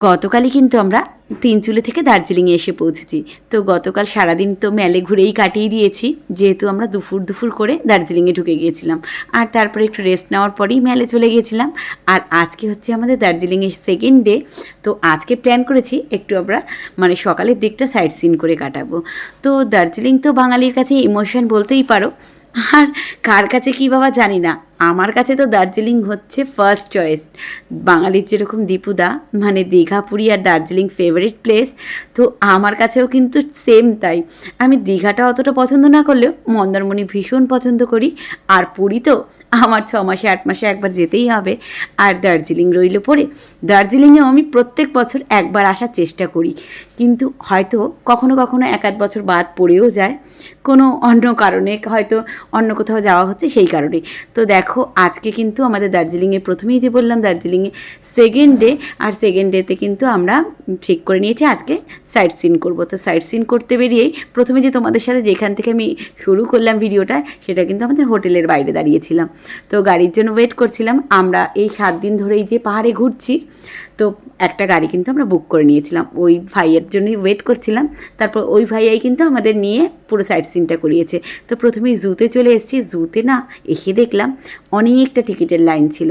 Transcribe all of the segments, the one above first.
গতকালই কিন্তু আমরা তিনচুলে থেকে দার্জিলিংয়ে এসে পৌঁছেছি। তো গতকাল সারাদিন তো মেলে ঘুরেই কাটিয়ে দিয়েছি, যেহেতু আমরা দুপুর দুপুর করে দার্জিলিংয়ে ঢুকে গিয়েছিলাম। আর তারপরে একটু রেস্ট নেওয়ার পরেই মেলে চলে গিয়েছিলাম। আর আজকে হচ্ছে আমাদের দার্জিলিংয়ের সেকেন্ড ডে তো আজকে প্ল্যান করেছি একটু আমরা মানে সকালের দিকটা সাইড সিন করে কাটাবো। তো দার্জিলিং তো বাঙালির কাছে ইমোশন বলতেই পারো। আর কার কাছে কী বাবা জানি না। আমার কাছে তো দার্জিলিং হচ্ছে ফার্স্ট চয়েস বাঙালির যেরকম দীপুদা মানে দীঘা পুরী আর দার্জিলিং ফেভারিট প্লেস তো আমার কাছেও কিন্তু সেম তাই। আমি দীঘাটা অতটা পছন্দ না করলেও মন্দারমণি ভীষণ পছন্দ করি। আর পুরী তো আমার ছ মাসে আট মাসে একবার যেতেই হবে। আর দার্জিলিং রইল পরে। দার্জিলিংয়েও আমি প্রত্যেক বছর একবার আসার চেষ্টা করি। কিন্তু হয়তো কখনো কখনো এক আধ বছর বাদ পড়েও যায়। কোনো অন্য কারণে হয়তো অন্য কোথাও যাওয়া হচ্ছে সেই কারণে। তো দেখো আজকে কিন্তু আমাদের দার্জিলিংয়ে প্রথমেই যে বললাম, দার্জিলিংয়ে সেকেন্ড ডে আর সেকেন্ড ডেতে কিন্তু আমরা ঠিক করে নিয়েছি, আজকে সাইট সিন করব। তো সাইট সিন করতে বেরিয়েই প্রথমে যে তোমাদের সাথে যেখান থেকে আমি শুরু করলাম ভিডিওটা, সেটা কিন্তু আমাদের হোটেলের বাইরে দাঁড়িয়েছিলাম। তো গাড়ির জন্য ওয়েট করছিলাম, আমরা এই সাত দিন ধরেই যে পাহাড়ে ঘুরছি, তো একটা গাড়ি কিন্তু আমরা বুক করে নিয়েছিলাম। ওই ভাইয়ের জন্যই ওয়েট করছিলাম, তারপর ওই ভাইয়াই কিন্তু আমাদের নিয়ে পুরো সাইট সিনটা করিয়েছে। তো প্রথমেই জুতে চলে এসেছি। জুতে না এসে দেখলাম অনেকটা টিকিটের লাইন ছিল।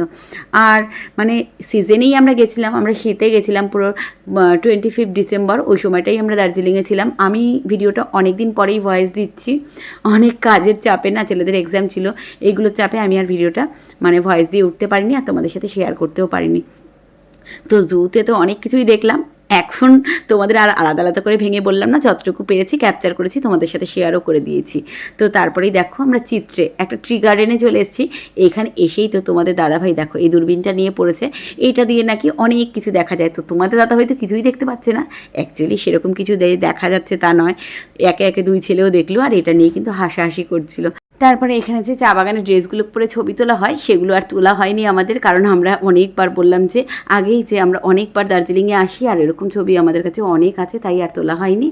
আর মানে সিজনেই আমরা গেছিলাম, আমরা শীতে গেছিলাম পুরো টোয়েন্টি ফিফথ ডিসেম্বর ওই সময়টাই আমরা দার্জিলিংয়ে ছিলাম। আমি ভিডিওটা অনেক দিন পরেই ভয়েস দিচ্ছি। অনেক কাজের চাপে না, ছেলেদের এক্সাম ছিল এইগুলোর চাপে আমি আর ভিডিওটা মানে ভয়েস দিয়ে উঠতে পারিনি আর তোমাদের সাথে শেয়ার করতেও পারিনি। তো জুতে তো অনেক কিছুই দেখলাম। এখন তোমাদের আর আলাদা আলাদা করে ভেঙে বললাম না, যতটুকু পেরেছি ক্যাপচার করেছি, তোমাদের সাথে শেয়ারও করে দিয়েছি। তো তারপরেই দেখো আমরা চিত্রে একটা ট্রি গার্ডেনে চলে এসেছি। এখানে এসেই তো তোমাদের দাদাভাই দেখো, এই দূরবীনটা নিয়ে পড়েছে। এইটা দিয়ে নাকি অনেক কিছু দেখা যায়। তো তোমাদের দাদাভাই তো কিছুই দেখতে পাচ্ছে না। অ্যাকচুয়ালি সেরকম কিছু দেখা যাচ্ছে তা নয়। একে একে দুই ছেলেও দেখল আর এটা নিয়ে কিন্তু হাসাহাসি করছিল। তারপরে এখানে যে চা বাগানের ড্রেসগুলো পরে ছবি তোলা হয়, সেগুলো আর তোলা হয়নি আমাদের। কারণ আমরা অনেকবার বললাম যে, আগেই যে আমরা অনেকবার দার্জিলিংয়ে আসি আর এরকম ছবি আমাদের কাছে অনেক আছে, তাই আর তোলা হয়নি।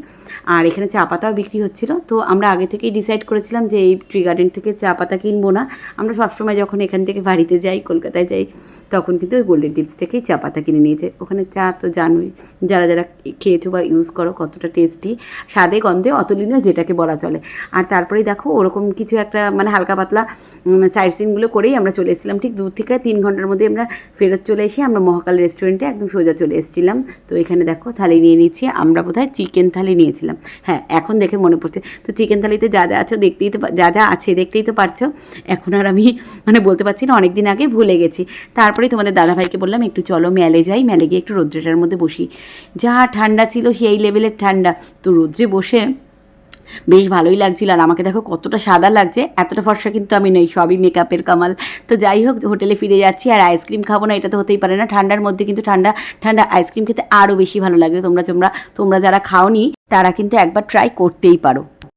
আর এখানে চা পাতাও বিক্রি হচ্ছিল। তো আমরা আগে থেকেই ডিসাইড করেছিলাম যে, এই ট্রি গার্ডেন থেকে চা পাতা কিনবো না। আমরা সবসময় যখন এখান থেকে বাড়িতে যাই, কলকাতায় যাই, তখন কিন্তু ওই গোল্ডেন টিপস থেকেই চা পাতা কিনে নিয়ে যাই। ওখানে চা তো জানোই, যারা যারা খেয়েছো বা ইউজ করো কতটা টেস্টি স্বাদে গন্ধে অতুলনীয় যেটাকে বলা চলে। আর তারপরেই দেখো, ওরকম কিছু একটা মানে হালকা পাতলা সাইড সিনগুলো করেই আমরা চলে এসেছিলাম। ঠিক দু থেকে তিন ঘণ্টার মধ্যে আমরা ফেরত চলে এসে আমরা মহাকাল রেস্টুরেন্টে একদম সোজা চলে এসেছিলাম। তো এখানে দেখো থালি নিয়ে নিচ্ছি। আমরা বোধহয় চিকেন থালি নিয়েছিলাম। হ্যাঁ এখন দেখে মনে পড়ছে। তো চিকেন থালিতে যা যা আছে দেখতেই তো যা যা আছে দেখতেই তো পারছ। এখন আর আমি মানে বলতে পারছি না অনেক দিন আগে ভুলে গেছি। তারপরেই তোমাদের দাদাভাইকে বললাম, একটু চলো মেলে যাই, মেলে গিয়ে একটু রৌদ্রটার মধ্যে বসি। যা ঠান্ডা ছিল সেই লেভেলের ঠান্ডা। তো রৌদ্রে বসে বেশ ভালোই লাগছিল। আর আমাকে দেখো কতটা সাদা লাগছে, এতটা ফর্সা কিন্তু আমি নেই, সবই মেকআপের কামাল। তো যাই হোক, হোটেলে ফিরে যাচ্ছি আর আইসক্রিম খাব না, এটা তো হতেই পারে না। ঠান্ডার মধ্যে কিন্তু ঠান্ডা ঠান্ডা আইসক্রিম খেতে আরও বেশি ভালো লাগে। তোমরা তোমরা তোমরা যারা খাওনি, তারা কিন্তু একবার ট্রাই করতেই পারো।